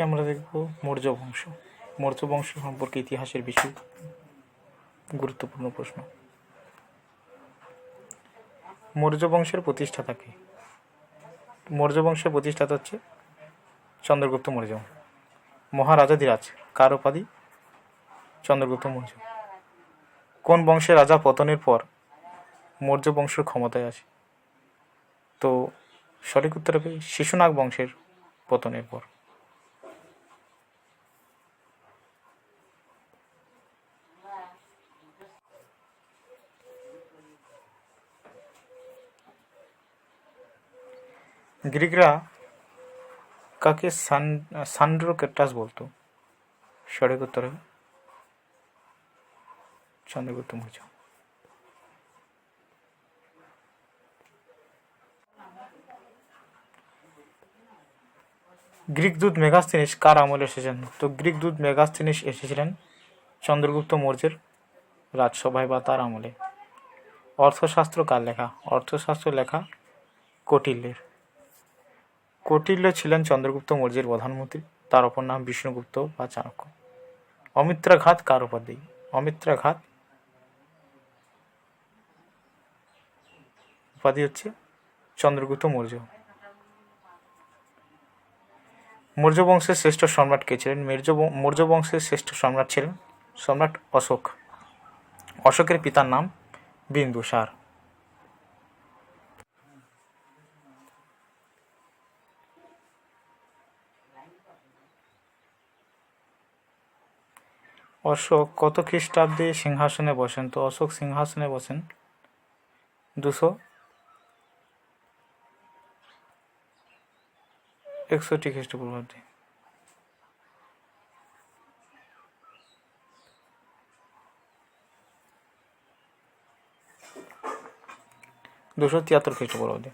আজকে আমরা দেখব মৌর্য বংশ। মৌর্য বংশ সম্পর্কে ইতিহাসের বিষয়। গুরুত্বপূর্ণ প্রশ্ন। মৌর্য বংশের প্রতিষ্ঠাতা কে? মৌর্য বংশের প্রতিষ্ঠাতা হচ্ছে চন্দ্রগুপ্ত মৌর্য। মহারাজাধিরাজ কার উপাধি? চন্দ্রগুপ্ত মৌর্য। কোন বংশের রাজা পতনের পর মৌর্য বংশের ক্ষমতায় আসে? তো সঠিক উত্তর হবে শিশুনাগ বংশের পতনের পর। গ্রিকরা কাকে সান সান্ড্রোকেটাস বলতো? সঠিক উত্তর হবে চন্দ্রগুপ্ত মৌর্য গ্রিক দূত মেগাস্তিনিস কার আমলে এসেছেন? তো গ্রিক দূত মেগাস্তিনিস এসেছিলেন চন্দ্রগুপ্ত মৌর্যের রাজসভায় বা তার আমলে। অর্থশাস্ত্র কার লেখা? অর্থশাস্ত্র লেখা কটিল্যের। কৌটিল্য ছিলেন চন্দ্রগুপ্ত মৌর্যের প্রধানমন্ত্রী। তার অপর নাম বিষ্ণুগুপ্ত বা চাণক্য। অমিত্রাঘাত কার উপাধি? অমিত্রাঘাত উপাধি হচ্ছে চন্দ্রগুপ্ত মৌর্য। মৌর্য বংশের শ্রেষ্ঠ সম্রাট কে ছিলেন? মৌর্য মৌর্য বংশের শ্রেষ্ঠ সম্রাট ছিলেন সম্রাট অশোক। অশোকের পিতার নাম বিন্দুসার। অশোক, কত খ্রিস্টাব্দে সিংহাসনে বসেন? তো অশোক সিংহাসনে বসেন। দুশো একষট্টি খ্রিস্টপূর্বাব্দে। দুশো তিয়াত্তর খ্রিস্টপূর্বাব্দে।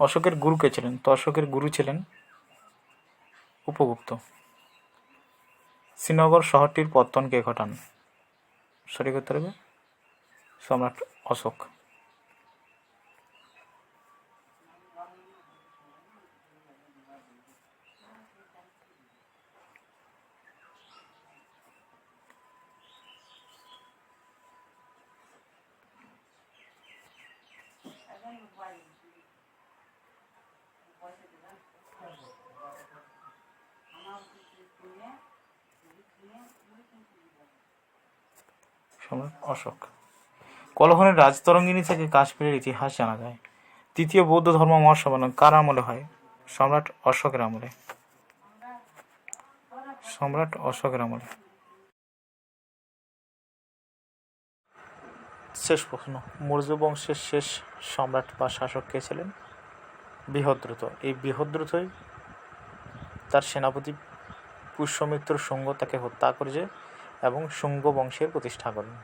অশোকের গুরু কে ছিলেন? তো অশোকের গুরু ছিলেন উপগুপ্ত। শ্রীনগর শহরটির পত্তন কে ঘটান? সঠিক উত্তর হবে সম্রাট অশোক। সম্রাট অশোক। কলহনের রাজতরঙ্গিনী থেকে কাশ্মীরের ইতিহাস জানা যায়। তৃতীয় বৌদ্ধ ধর্ম মহাসম্মেলন কার আমলে হয়? সম্রাট অশোকের আমলে। সম্রাট অশোকের আমলে। শেষ প্রশ্ন। মৌর্য বংশের শেষ সম্রাট বা শাসক কে ছিলেন? বৃহদ্রুত। এই বৃহদ্রুতই তার সেনাপতি পুষ্যমিত্র শুঙ্গ তাকে হত্যা করেছে এবং শুঙ্গ বংশের প্রতিষ্ঠা করেন।